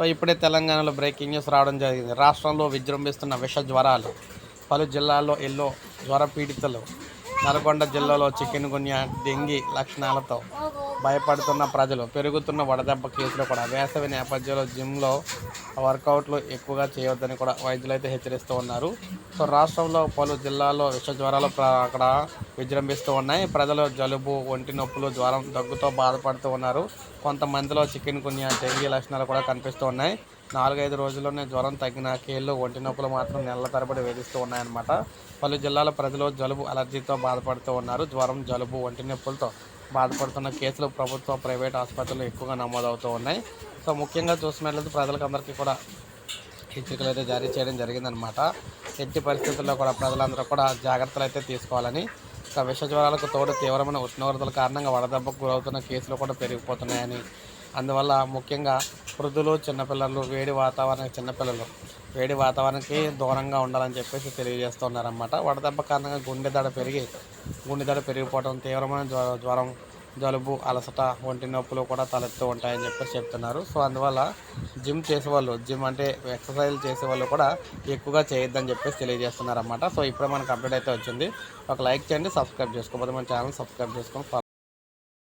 So ఇప్పుడే తెలంగాణలో breaking news రావడం జరిగింది. రాష్ట్రంలో విజృంభిస్తున్న విష జ్వరాలు. పలు జిల్లాల్లో ఎల్లో జ్వర పీడితలు. నల్గొండ జిల్లాలో చికెన్ గున్యా డెంగీ లక్షణాలతో భయపడుతున్న ప్రజలు. పెరుగుతున్న వడదెబ్బ కేసులు కూడా. వేసవి నేపథ్యంలో జిమ్లో వర్కౌట్లు ఎక్కువగా చేయవద్దని కూడా వైద్యులు అయితే హెచ్చరిస్తూ ఉన్నారు. సో రాష్ట్రంలో పలు జిల్లాల్లో విష జ్వరాలు అక్కడ విజృంభిస్తూ ఉన్నాయి. ప్రజలు జలుబు ఒంటి నొప్పులు జ్వరం దగ్గుతో బాధపడుతూ ఉన్నారు. కొంతమందిలో చికెన్ గున్యా డెంగీ లక్షణాలు కూడా కనిపిస్తూ ఉన్నాయి. నాలుగైదు రోజుల్లోనే జ్వరం తగ్గిన కేళ్ళు ఒంటి నొప్పులు మాత్రం నెలల తరబడి వేధిస్తూ ఉన్నాయన్నమాట. పలు జిల్లాల ప్రజలు జలుబు అలర్జీతో బాధపడుతూ ఉన్నారు. జ్వరం జలుబు ఒంటి నొప్పులతో బాధపడుతున్న కేసులు ప్రభుత్వ ప్రైవేట్ ఆసుపత్రులు ఎక్కువగా నమోదవుతూ ఉన్నాయి. సో ముఖ్యంగా చూసినట్లయితే ప్రజలకందరికీ కూడా హెచ్చరికలు అయితే జారీ చేయడం జరిగిందనమాట ఎట్టి పరిస్థితుల్లో కూడా ప్రజలందరూ కూడా జాగ్రత్తలు అయితే తీసుకోవాలని విష జ్వరాలకు తోడు తీవ్రమైన ఉష్ణోగ్రతల కారణంగా వడదెబ్బకు గురవుతున్న కేసులు కూడా పెరిగిపోతున్నాయని అందువల్ల ముఖ్యంగా వృద్ధులు చిన్నపిల్లలు వేడి వాతావరణం చిన్నపిల్లలు వేడి వాతావరణానికి దూరంగా ఉండాలని చెప్పేసి తెలియజేస్తున్నారన్నమాట. వడదెబ్బ కారణంగా గుండె దడ పెరిగి గుండె దడ పెరిగిపోవడం తీవ్రమైన జ్వరం జ్వరం జలుబు అలసట ఒంటి నొప్పులు కూడా తలెత్తూ ఉంటాయని చెప్పేసి చెప్తున్నారు. సో అందువల్ల జిమ్ చేసేవాళ్ళు జిమ్ అంటే ఎక్సర్సైజ్ చేసేవాళ్ళు కూడా ఎక్కువగా చేయొద్దని చెప్పేసి తెలియజేస్తున్నారు అన్నమాట సో ఇప్పుడే మనకు అప్డేట్ అయితే వచ్చింది. ఒక లైక్ చేయండి సబ్స్క్రైబ్ చేసుకోకపోతే మన ఛానల్ సబ్స్క్రైబ్ చేసుకొని